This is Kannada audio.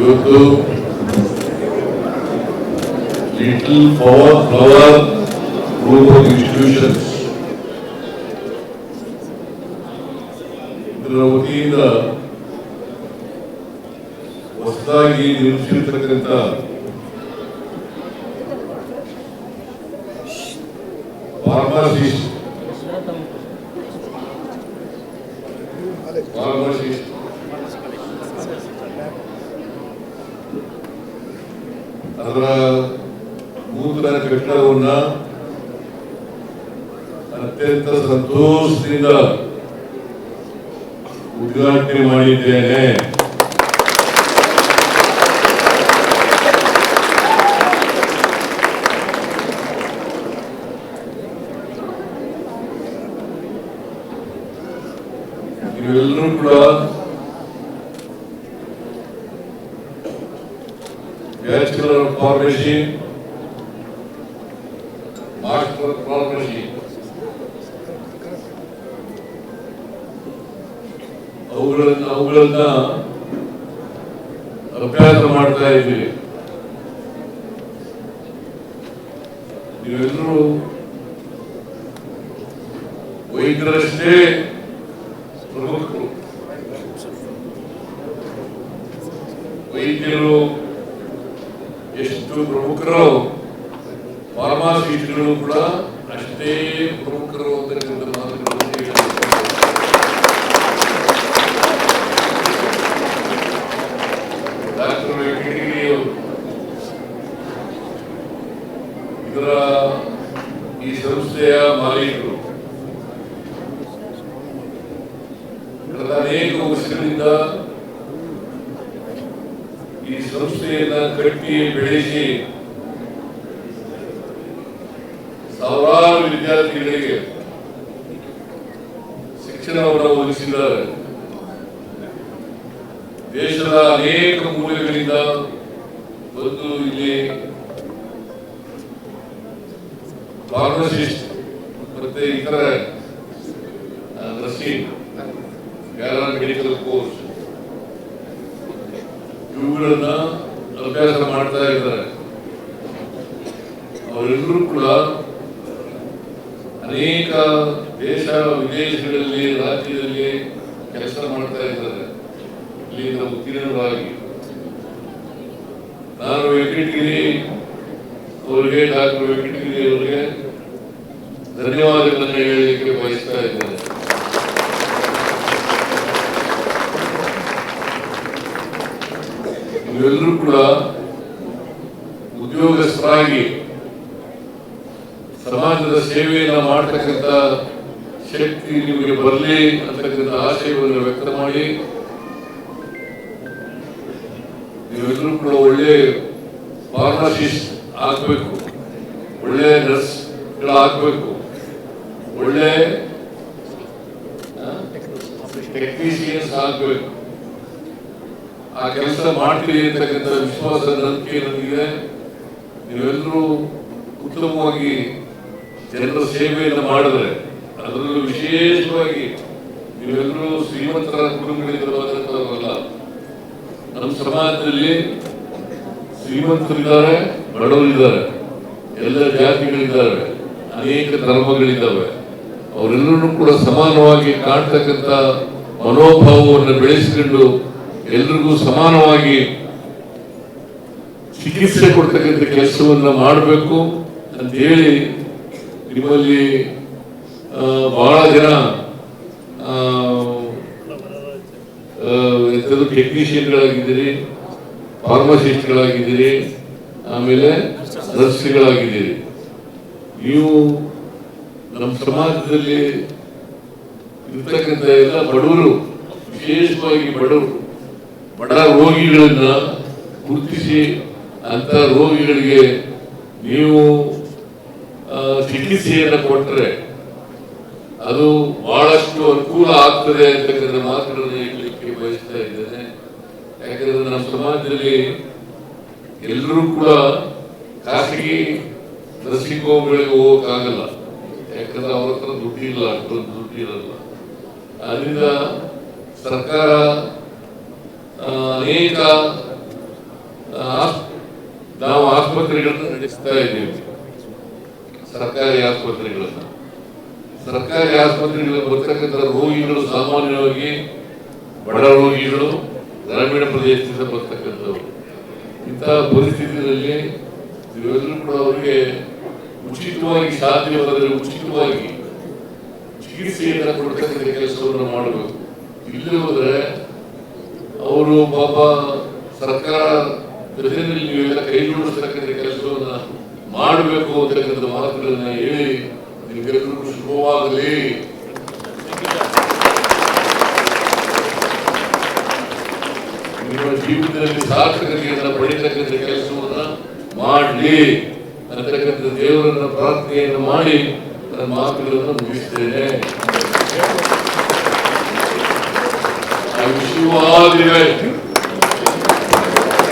ಇವತ್ತು little power flower group of institutions ಇದರ ವತಿಯಿಂದ ಹೊಸದಾಗಿ ನಿರ್ಮಿಸಿರ್ತಕ್ಕಂಥ ಅದರ ನೂತನ ಕಟ್ಟಡವನ್ನ ಅತ್ಯಂತ ಸಂತೋಷದಿಂದ ಉದ್ಘಾಟನೆ ಮಾಡಿದ್ದೇನೆ. ನೀವೆಲ್ಲರೂ ಕೂಡ ಆಫ್ ಫಾರ್ಮಸಿ ಮಾಸ್ಟರ್ ಫಾರ್ಮಸಿ ಅವುಗಳನ್ನ ಅವುಗಳನ್ನ ಅಭ್ಯಾಸ ಮಾಡ್ತಾ ಇದ್ದೀವಿ. ನೀವೆಲ್ಲರೂ ವೈದ್ಯರಷ್ಟೇ ಪ್ರಮುಖರು. ವೈದ್ಯರು ಎಷ್ಟು ಪ್ರಮುಖರು ಫಾರ್ಮಾಸಿಸ್ಟ್ಗಳು ಕೂಡ ಅಷ್ಟೇ ಪ್ರಮುಖರು ಅಂತಕ್ಕಂಥ ಮಾತುಗಳನ್ನು ಹೇಳಿದ್ದಾರೆ. ಡಾಕ್ಟರ್ ವೆಂಕಟಗಿರಿ ಅವರು ಇದರ ಈ ಸಂಸ್ಥೆಯ ಮಾಲೀಕರು ಕಳೆದ ಅನೇಕ ವರ್ಷಗಳಿಂದ ಈ ಸಂಸ್ಥೆಯನ್ನ ಕಟ್ಟಿ ಬೆಳೆಸಿ ಸಾವಿರಾರು ವಿದ್ಯಾರ್ಥಿಗಳಿಗೆ ಶಿಕ್ಷಣವನ್ನು ಒದಗಿಸಿದ್ದಾರೆ. ದೇಶದ ಅನೇಕ ಮೂಲೆಗಳಿಂದ ಬಂದು ಇಲ್ಲಿ ಫಾರ್ಮಸಿಸ್ಟ್ ಮತ್ತೆ ಇತರ ನರ್ಸಿಂಗ್ ಮೆಡಿಕಲ್ ಕೋರ್ಸ್. ಇವುಗಳನ್ನ ಅಭ್ಯಾಸ ಮಾಡ್ತಾ ಇದ್ದಾರೆ. ಅವರೆಲ್ಲರೂ ಕೂಡ ಅನೇಕ ದೇಶ ವಿದೇಶಗಳಲ್ಲಿ, ರಾಜ್ಯದಲ್ಲಿ ಕೆಲಸ ಮಾಡ್ತಾ ಇದ್ದಾರೆ. ಇಲ್ಲಿಂದ ಉತ್ತೀರ್ಣರಾಗಿ. ನಾನು ವೆಂಕಟಗಿರಿ ಅವರಿಗೆ, ಡಾಕ್ಟರ್ ವೆಂಕಟಗಿರಿ ಅವರಿಗೆ ಧನ್ಯವಾದಗಳನ್ನು ಹೇಳಲಿಕ್ಕೆ ಬಯಸ್ತಾ ಇದ್ದೇನೆ. ನೀವೆಲ್ಲರೂ ಕೂಡ ಉದ್ಯೋಗಸ್ಥರಾಗಿ ಸಮಾಜದ ಸೇವೆಯನ್ನ ಮಾಡತಕ್ಕಂತ ಶಕ್ತಿ ನಿಮಗೆ ಬರಲಿ ಅಂತಕ್ಕಂಥ ಆಶಯವನ್ನು ವ್ಯಕ್ತ ಮಾಡಿ, ನೀವೆಲ್ಲರೂ ಕೂಡ ಒಳ್ಳೆ ಫಾರ್ಮಸಿಸ್ಟ್ ಆಗಬೇಕು, ಒಳ್ಳೆ ನರ್ಸ್ ಆಗಬೇಕು ಒಳ್ಳೆ ಟೆಕ್ನಿಷಿಯನ್ಸ್ ಆಗಬೇಕು. ಆ ಕೆಲಸ ಮಾಡ್ತೀರಿ ಅಂತಕ್ಕಂಥ ವಿಶ್ವಾಸ ನಂಬಿಕೆ ನನಗಿದೆ ನೀವೆಲ್ಲರೂ ಉತ್ತಮವಾಗಿ ಜನರ ಸೇವೆಯನ್ನು ಮಾಡಿದ್ರೆ ಅದರಲ್ಲೂ ವಿಶೇಷವಾಗಿ ನೀವೆಲ್ಲರೂ ಶ್ರೀಮಂತರ ಕುಟುಂಬಗಳಿಂದ ನಮ್ಮ ಸಮಾಜದಲ್ಲಿ ಶ್ರೀಮಂತರಿದ್ದಾರೆ, ಬಡವರಿದ್ದಾರೆ, ಎಲ್ಲ ಜಾತಿಗಳಿದ್ದಾರೆ, ಅನೇಕ ಧರ್ಮಗಳಿದ್ದಾವೆ. ಅವರೆಲ್ಲರೂ ಕೂಡ ಸಮಾನವಾಗಿ ಕಾಣ್ತಕ್ಕಂಥ ಮನೋಭಾವವನ್ನು ಬೆಳೆಸಿಕೊಂಡು ಎಲ್ರಿಗೂ ಸಮಾನವಾಗಿ ಚಿಕಿತ್ಸೆ ಕೊಡ್ತಕ್ಕಂಥ ಕೆಲಸವನ್ನ ಮಾಡಬೇಕು ಅಂತ ಹೇಳಿ ನಿಮ್ಮಲ್ಲಿ ಬಹಳ ಜನ ಎಂಥದ್ದು ಟೆಕ್ನಿಷಿಯನ್ಗಳಾಗಿದ್ದೀರಿ, ಫಾರ್ಮಸಿಸ್ಟ್ಗಳಾಗಿದ್ದೀರಿ, ಆಮೇಲೆ ನರ್ಸ್ಗಳಾಗಿದ್ದೀರಿ. ನೀವು ನಮ್ಮ ಸಮಾಜದಲ್ಲಿ ಇರ್ತಕ್ಕಂಥ ಎಲ್ಲ ಬಡವರು, ವಿಶೇಷವಾಗಿ ಬಡವರು ಬಡ ರೋಗಿಗಳನ್ನ ಗುರುತಿಸಿ ಅಂತ ರೋಗಿಗಳಿಗೆ ನೀವು ಚಿಕಿತ್ಸೆಯನ್ನು ಕೊಟ್ಟರೆ ಅದು ಬಹಳಷ್ಟು ಅನುಕೂಲ ಆಗ್ತದೆ ಅಂತಕ್ಕಂಥ ಮಾತುಗಳನ್ನು ಹೇಳಲಿಕ್ಕೆ ಬಯಸ್ತಾ ಇದ್ದೇನೆ. ಯಾಕಂದ್ರೆ ನಮ್ಮ ಸಮಾಜದಲ್ಲಿ ಎಲ್ಲರೂ ಕೂಡ ಖಾಸಗಿ ನರ್ಸಿಂಗ್ ಹೋಮ್ಗಳಿಗೆ ಹೋಗೋಕ್ಕಾಗಲ್ಲ. ಯಾಕಂದ್ರೆ ಅವ್ರ ಹತ್ರ ದುಡ್ಡಿಲ್ಲ, ಅಷ್ಟೊಂದು ದುಡ್ಡಿರಲ್ಲ. ಅದರಿಂದ ಸರ್ಕಾರ ಅನೇಕ ನಾವು ಆಸ್ಪತ್ರೆಗಳನ್ನು ನಡೆಸ್ತಾ ಇದ್ದೀವಿ. ಸರ್ಕಾರಿ ಆಸ್ಪತ್ರೆಗಳನ್ನು. ಸರ್ಕಾರಿ ಆಸ್ಪತ್ರೆಗಳಲ್ಲಿ ಬರ್ತಕ್ಕಂಥ ರೋಗಿಗಳು ಸಾಮಾನ್ಯವಾಗಿ ಬಡ ರೋಗಿಗಳು ಗ್ರಾಮೀಣ ಪ್ರದೇಶದಿಂದ ಬರ್ತಕ್ಕಂಥವ್ರು. ಇಂತಹ ಪರಿಸ್ಥಿತಿಯಲ್ಲಿ ಇವೆಲ್ಲರೂ ಕೂಡ ಅವರಿಗೆ ಉಚಿತವಾಗಿ ಸಾಧ್ಯವಾದರೆ ಉಚಿತವಾಗಿ ಚಿಕಿತ್ಸೆಯನ್ನು ಕೊಡ್ತಕ್ಕಂಥ ಕೆಲಸವನ್ನು ಮಾಡಬೇಕು. ಇಲ್ಲಿ ಹೋದ್ರೆ ಅವರು ಪಾಪ ಸರ್ಕಾರ ಜೊತೆಯಲ್ಲಿ ನೀವೆಲ್ಲ ಕೈ ಜೋಡಿಸ್ತಕ್ಕಂಥ ಕೆಲಸವನ್ನ ಮಾಡಬೇಕು ಅಂತಕ್ಕಂಥ ಮಾತುಗಳನ್ನ ಹೇಳಿ ನಿಮಗೆಲ್ಲರಿಗೂ ಶುಭವಾಗಲಿ. ನಿಮ್ಮ ಜೀವನದಲ್ಲಿ ಸಾರ್ಥಕತೆಯನ್ನು ಪಡಿತಕ್ಕಂಥ ಕೆಲಸವನ್ನ ಮಾಡಲಿ. ಅಂತಕ್ಕಂಥ ದೇವರನ್ನ ಪ್ರಾರ್ಥನೆಯನ್ನು ಮಾಡಿ ನನ್ನ ಮಾತುಗಳನ್ನು ಮುಗಿಸ್ತೇನೆ. 양심과 비를